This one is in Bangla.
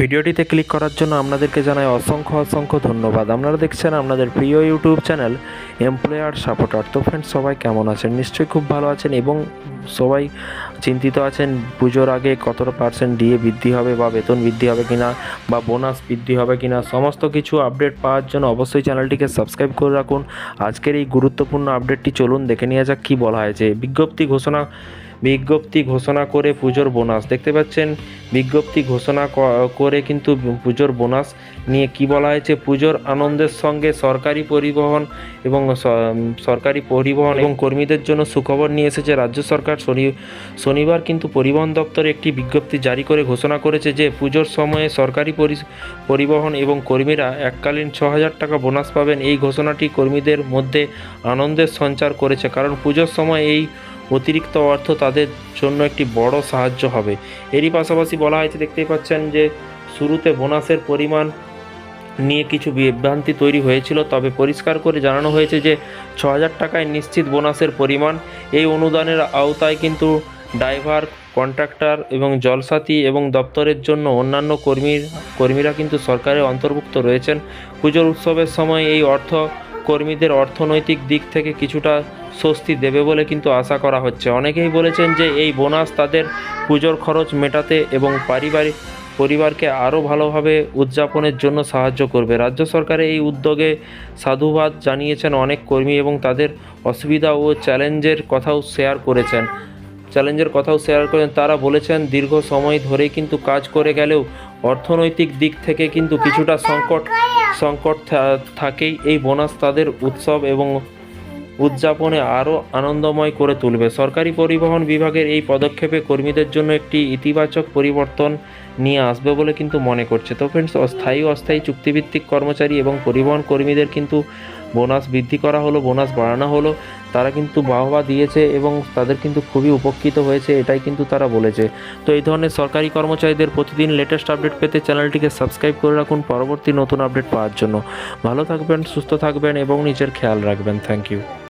ভিডিওটিতে ক্লিক করার জন্য আপনাদেরকে জানাই অসংখ্য অসংখ্য ধন্যবাদ। আপনারা দেখছেন আপনাদের প্রিয় ইউটিউব চ্যানেল, এমপ্লয়ার সাপোর্টার। তো ফ্রেন্ডস সবাই কেমন আছেন? নিশ্চয়ই খুব ভালো আছেন এবং সবাই চিন্তিত আছেন পুজোর আগে কতটা পার্সেন্ট ডিএ বৃদ্ধি হবে বা বেতন বৃদ্ধি হবে কিনা বা বোনাস বৃদ্ধি হবে কিনা, সমস্ত কিছু আপডেট পাওয়ার জন্য অবশ্যই চ্যানেলটিকে সাবস্ক্রাইব করে রাখুন। আজকের এই গুরুত্বপূর্ণ আপডেটটি চলুন দেখে নেওয়া যাক কী বলা হয়েছে। বিজ্ঞপ্তি ঘোষণা বিজ্ঞপ্তি ঘোষণা করে পুজোর বোনাস। দেখতে পাচ্ছেন, বিজ্ঞপ্তি ঘোষণা করে কিন্তু পুজোর বোনাস নিয়ে কি বলা হয়েছে? পুজোর আনন্দের সঙ্গে সরকারি পরিবহন এবং সরকারি পরিবহন এবং কর্মীদের জন্য সুখবর নিয়ে এসেছে রাজ্য সরকার। শনি, শনিবার কিন্তু পরিবহন দপ্তর একটি বিজ্ঞপ্তি জারি করে ঘোষণা করেছে যে, পুজোর সময়ে সরকারি পরি- পরিবহন এবং কর্মীরা এককালীন ছ হাজার টাকা বোনাস পাবেন। এই ঘোষণাটি কর্মীদের মধ্যে আনন্দের সঞ্চার করেছে। কারণ পুজোর সময় এই অতিরিক্ত অর্থ তাদের জন্য একটি বড় সাহায্য হবে। এরই পাশাপাশি বলা হয়েছে, দেখতেই পাচ্ছেন যে শুরুতে বোনাসের পরিমাণ নিয়ে কিছু বিভ্রান্তি তৈরি হয়েছিল, তবে পরিষ্কার করে জানানো হয়েছে যে ছ হাজার টাকায় নিশ্চিত বোনাসের পরিমাণ। এই অনুদানের আওতায় কিন্তু ড্রাইভার, কন্ট্রাক্টর এবং জলসাথী এবং দপ্তরের জন্য অন্যান্য কর্মীর, কর্মীরা কিন্তু সরকারের অন্তর্ভুক্ত রয়েছেন। পুজোর উৎসবের সময় এই অর্থ কর্মীদের অর্থনৈতিক দিক থেকে কিছুটা স্বস্তি দেবে বলে কিন্তু আশা করা হচ্ছে। অনেকেই বলেছেন যে এই বোনাস তাদের পুজোর খরচ মেটাতে এবং পারিবারিক পরিবারকে আরও ভালোভাবে উদযাপনের জন্য সাহায্য করবে। রাজ্য সরকারের এই উদ্যোগে সাধুবাদ জানিয়েছেন অনেক কর্মী এবং তাদের অসুবিধা ও চ্যালেঞ্জের কথাও শেয়ার করেছেন। চ্যালেঞ্জের কথাও শেয়ার করেন তারা বলেছেন, দীর্ঘ সময় ধরেই কিন্তু কাজ করে গেলেও অর্থনৈতিক দিক থেকে কিন্তু কিছুটা সংকট সংকট থাকেই এই বোনাস তাদের উৎসব এবং উদযাপনে আরও আনন্দময় করে তুলবে। সরকারি পরিবহন বিভাগের এই পদক্ষেপে কর্মীদের জন্য একটি ইতিবাচক পরিবর্তন নিয়ে আসবে বলে কিন্তু মনে করছে। তো ফ্রেন্ডস অস্থায়ী অস্থায়ী চুক্তিভিত্তিক কর্মচারী এবং পরিবহন কর্মীদের কিন্তু বোনাস বৃদ্ধি করা হলো, বোনাস বাড়ানো হলো। তারা কিন্তু বাহবা দিয়েছে এবং তাদের কিন্তু খুবই উপকৃত হয়েছে, এটাই কিন্তু তারা বলেছে। তো এই ধরনের সরকারি কর্মচারীদের প্রতিদিন লেটেস্ট আপডেট পেতে চ্যানেলটিকে সাবস্ক্রাইব করে রাখুন পরবর্তী নতুন আপডেট পাওয়ার জন্য। ভালো থাকবেন, সুস্থ থাকবেন এবং নিজের খেয়াল রাখবেন। Thank you